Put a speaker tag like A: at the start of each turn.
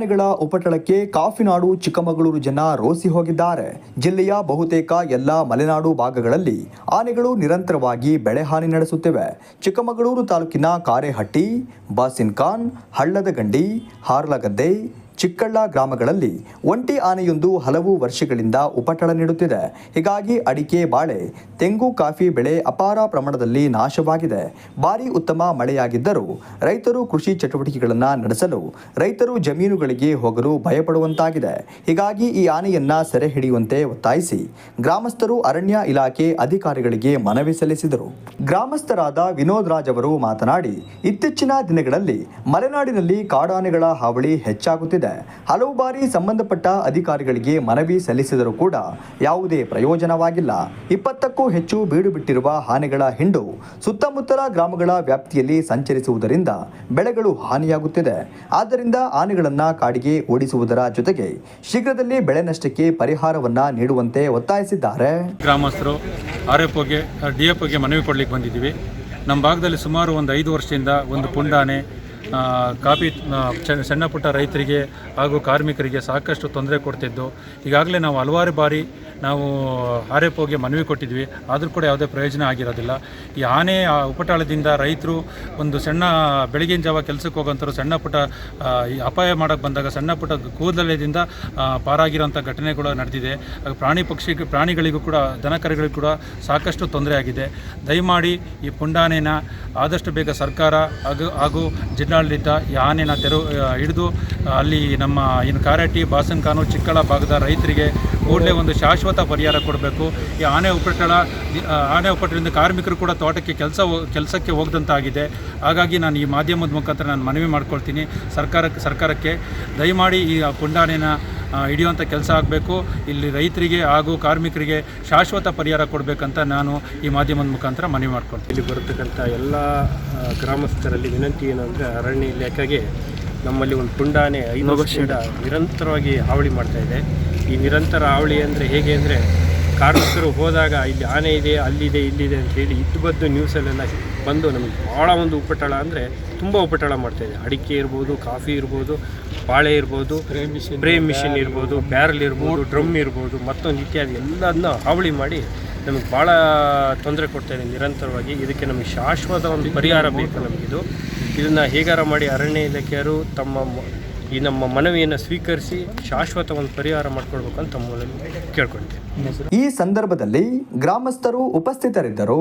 A: ಕಾಡಾನೆಗಳ ಉಪಟಳಕ್ಕೆ ಕಾಫಿನಾಡು ಚಿಕ್ಕಮಗಳೂರು ಜನ ರೋಸಿ ಹೋಗಿದ್ದಾರೆ. ಜಿಲ್ಲೆಯ ಬಹುತೇಕ ಎಲ್ಲ ಮಲೆನಾಡು ಭಾಗಗಳಲ್ಲಿ ಆನೆಗಳು ನಿರಂತರವಾಗಿ ಬೆಳೆ ಹಾನಿ ನಡೆಸುತ್ತಿವೆ. ಚಿಕ್ಕಮಗಳೂರು ತಾಲೂಕಿನ ಕಾರೆಹಟ್ಟಿ ಬಾಸಿನ್ಖಾನ್ ಹಳ್ಳದಗಂಡಿ ಹಾರ್ಲಗದ್ದೆ ಚಿಕ್ಕಳ್ಳ ಗ್ರಾಮಗಳಲ್ಲಿ ಒಂಟಿ ಆನೆಯೊಂದು ಹಲವು ವರ್ಷಗಳಿಂದ ಉಪಟಳ ನೀಡುತ್ತಿದೆ. ಹೀಗಾಗಿ ಅಡಿಕೆ, ಬಾಳೆ, ತೆಂಗು, ಕಾಫಿ ಬೆಳೆ ಅಪಾರ ಪ್ರಮಾಣದಲ್ಲಿ ನಾಶವಾಗಿದೆ. ಭಾರಿ ಉತ್ತಮ ಮಳೆಯಾಗಿದ್ದರೂ ರೈತರು ಕೃಷಿ ಚಟುವಟಿಕೆಗಳನ್ನು ನಡೆಸಲು ರೈತರು ಜಮೀನುಗಳಿಗೆ ಹೋಗಲು ಭಯಪಡುವಂತಾಗಿದೆ. ಹೀಗಾಗಿ ಈ ಆನೆಯನ್ನ ಸೆರೆ ಹಿಡಿಯುವಂತೆ ಒತ್ತಾಯಿಸಿ ಗ್ರಾಮಸ್ಥರು ಅರಣ್ಯ ಇಲಾಖೆ ಅಧಿಕಾರಿಗಳಿಗೆ ಮನವಿ ಸಲ್ಲಿಸಿದರು. ಗ್ರಾಮಸ್ಥರಾದ ವಿನೋದ್ ರಾಜ್ ಅವರು ಮಾತನಾಡಿ, ಇತ್ತೀಚಿನ ದಿನಗಳಲ್ಲಿ ಮಲೆನಾಡಿನಲ್ಲಿ ಕಾಡಾನೆಗಳ ಹಾವಳಿ ಹೆಚ್ಚಾಗುತ್ತಿದೆ. ಹಲವು ಬಾರಿ ಸಂಬಂಧಪಟ್ಟ ಅಧಿಕಾರಿಗಳಿಗೆ ಮನವಿ ಸಲ್ಲಿಸಿದರೂ ಕೂಡ ಯಾವುದೇ ಪ್ರಯೋಜನವಾಗಿಲ್ಲ. ಇಪ್ಪತ್ತಕ್ಕೂ ಹೆಚ್ಚು ಬೀಡು ಬಿಟ್ಟಿರುವ ಆನೆಗಳ ಹಿಂಡು ಸುತ್ತಮುತ್ತಲ ಗ್ರಾಮಗಳ ವ್ಯಾಪ್ತಿಯಲ್ಲಿ ಸಂಚರಿಸುವುದರಿಂದ ಬೆಳೆಗಳು ಹಾನಿಯಾಗುತ್ತಿದೆ. ಆದ್ದರಿಂದ ಆನೆಗಳನ್ನು ಕಾಡಿಗೆ ಓಡಿಸುವುದರ ಜೊತೆಗೆ ಶೀಘ್ರದಲ್ಲಿ ಬೆಳೆ ನಷ್ಟಕ್ಕೆ ಪರಿಹಾರವನ್ನ ನೀಡುವಂತೆ ಒತ್ತಾಯಿಸಿದ್ದಾರೆ.
B: ಗ್ರಾಮಸ್ಥರು, ಆರ್ಎಫ್ಒಗೆ ಎಫ್ ಡಿ ಎಫ್ ಮನವಿ ಕೊಡಲಿಕ್ಕೆ ಬಂದಿದ್ದೀವಿ. ನಮ್ಮ ಭಾಗದಲ್ಲಿ ಸುಮಾರು ಒಂದು ಐದು ವರ್ಷದಿಂದ ಒಂದು ಪುಂಡಾನೆ ಕಾಫಿ ಸಣ್ಣ ಪುಟ್ಟ ರೈತರಿಗೆ ಹಾಗೂ ಕಾರ್ಮಿಕರಿಗೆ ಸಾಕಷ್ಟು ತೊಂದರೆ ಕೊಡ್ತಿದ್ದು. ಈಗಾಗಲೇ ನಾವು ಹಲವಾರು ಬಾರಿ ನಾವು ಆರ್ ಎಫ್ ಮನವಿ ಕೊಟ್ಟಿದ್ವಿ. ಆದರೂ ಕೂಡ ಯಾವುದೇ ಪ್ರಯೋಜನ ಆಗಿರೋದಿಲ್ಲ. ಈ ಆನೆ ಉಪಟಾಳದಿಂದ ರೈತರು ಒಂದು ಸಣ್ಣ ಬೆಳಗಿನ ಜಾವ ಕೆಲಸಕ್ಕೆ ಹೋಗೋಂಥವ್ರು ಸಣ್ಣ ಪುಟ್ಟ ಅಪಾಯ ಮಾಡೋಕ್ಕೆ ಬಂದಾಗ ಸಣ್ಣ ಪುಟ್ಟ ಕೂದಲದಿಂದ ಪಾರಾಗಿರೋಂಥ ಘಟನೆಗಳು ನಡೆದಿದೆ. ಪ್ರಾಣಿ ಪಕ್ಷಿ, ಪ್ರಾಣಿಗಳಿಗೂ ಕೂಡ ದನಕರುಗಳಿಗೂ ಕೂಡ ಸಾಕಷ್ಟು ತೊಂದರೆ ಆಗಿದೆ. ದಯಮಾಡಿ ಈ ಪುಂಡಾನೆನ ಆದಷ್ಟು ಬೇಗ ಸರ್ಕಾರ ಹಾಗೂ ಹಾಗೂ ಜಿಲ್ಲಾಡಳಿತ ಈ ಆನೆನ ತೆರವು ಹಿಡಿದು, ಅಲ್ಲಿ ನಮ್ಮ, ಏನು ಕಾರಟಿ ಬಾಸನ್ಕಾನು ಚಿಕ್ಕಳ ಭಾಗದ ರೈತರಿಗೆ ಕೂಡಲೇ ಒಂದು ಶಾಶ್ವತ ಪರಿಹಾರ ಕೊಡಬೇಕು. ಈ ಆನೆ ಉಪಟಳ ಆನೆ ಉಪಟಳದಿಂದ ಕಾರ್ಮಿಕರು ಕೂಡ ತೋಟಕ್ಕೆ ಕೆಲಸ ಕೆಲಸಕ್ಕೆ ಹೋಗದಂತಾಗಿದೆ. ಹಾಗಾಗಿ ನಾನು ಈ ಮಾಧ್ಯಮದ ಮುಖಾಂತರ ನಾನು ಮನವಿ ಮಾಡ್ಕೊಳ್ತೀನಿ. ಸರ್ಕಾರಕ್ಕೆ ಸರ್ಕಾರಕ್ಕೆ ದಯಮಾಡಿ ಈ ಪುಂಡಾನೆನ ಹಿಡಿಯುವಂಥ ಕೆಲಸ ಆಗಬೇಕು. ಇಲ್ಲಿ ರೈತರಿಗೆ ಹಾಗೂ ಕಾರ್ಮಿಕರಿಗೆ ಶಾಶ್ವತ ಪರಿಹಾರ ಕೊಡಬೇಕಂತ ನಾನು ಈ ಮಾಧ್ಯಮದ ಮುಖಾಂತರ ಮನವಿ ಮಾಡ್ಕೊಳ್ತೀನಿ.
C: ಇಲ್ಲಿ ಬರತಕ್ಕಂಥ ಎಲ್ಲ ಗ್ರಾಮಸ್ಥರಲ್ಲಿ ವಿನಂತಿ ಏನು ಅಂದರೆ ಅರಣ್ಯ ಇಲಾಖೆಗೆ ನಮ್ಮಲ್ಲಿ ಒಂದು ಪುಂಡಾನೆ ಐದು ವರ್ಷದಿಂದ ನಿರಂತರವಾಗಿ ಹಾವಳಿ ಮಾಡ್ತಾ ಇದೆ. ಈ ನಿರಂತರ ಹಾವಳಿ ಅಂದರೆ ಹೇಗೆ ಅಂದರೆ ಕಾರ್ಮಿಕರು ಹೋದಾಗ ಇಲ್ಲಿ ಆನೆ ಇದೆ ಅಲ್ಲಿದೆ ಇಲ್ಲಿದೆ ಅಂತ ಹೇಳಿ ಇದ್ದು ಬದ್ದು ನ್ಯೂಸಲ್ಲೆಲ್ಲ ಬಂದು ನಮಗೆ ಭಾಳ ಒಂದು ಉಪಟಳ ಅಂದರೆ ತುಂಬ ಉಪಟಳ ಮಾಡ್ತಾ ಇದೆ. ಅಡಿಕೆ ಇರ್ಬೋದು ಕಾಫಿ ಇರ್ಬೋದು ಬಾಳೆ ಇರ್ಬೋದು ಬ್ರೇ ಮಿಷಿನ್ ಇರ್ಬೋದು ಬ್ಯಾರಲ್ ಇರ್ಬೋದು ಡ್ರಮ್ ಇರ್ಬೋದು ಮತ್ತೊಂದು ಇತ್ಯಾದಿ ಎಲ್ಲದನ್ನ ಹಾವಳಿ ಮಾಡಿ ನಮಗೆ ಭಾಳ ತೊಂದರೆ ಕೊಡ್ತಾ ಇದೆ ನಿರಂತರವಾಗಿ. ಇದಕ್ಕೆ ನಮಗೆ ಶಾಶ್ವತ ಒಂದು ಪರಿಹಾರ ಬೇಕು ನಮಗಿದು ಇದನ್ನು ಹೇಗಾರ ಮಾಡಿ ಅರಣ್ಯ ಇಲಾಖೆಯವರು ತಮ್ಮ ಈ ನಮ್ಮ ಮನವಿಯನ್ನು ಸ್ವೀಕರಿಸಿ ಶಾಶ್ವತ ಒಂದು ಪರಿಹಾರ ತಮ್ಮ ಮೂಲಕ ಕೇಳ್ಕೊಳ್ತೀನಿ.
A: ಈ ಸಂದರ್ಭದಲ್ಲಿ ಗ್ರಾಮಸ್ಥರು ಉಪಸ್ಥಿತರಿದ್ದರು.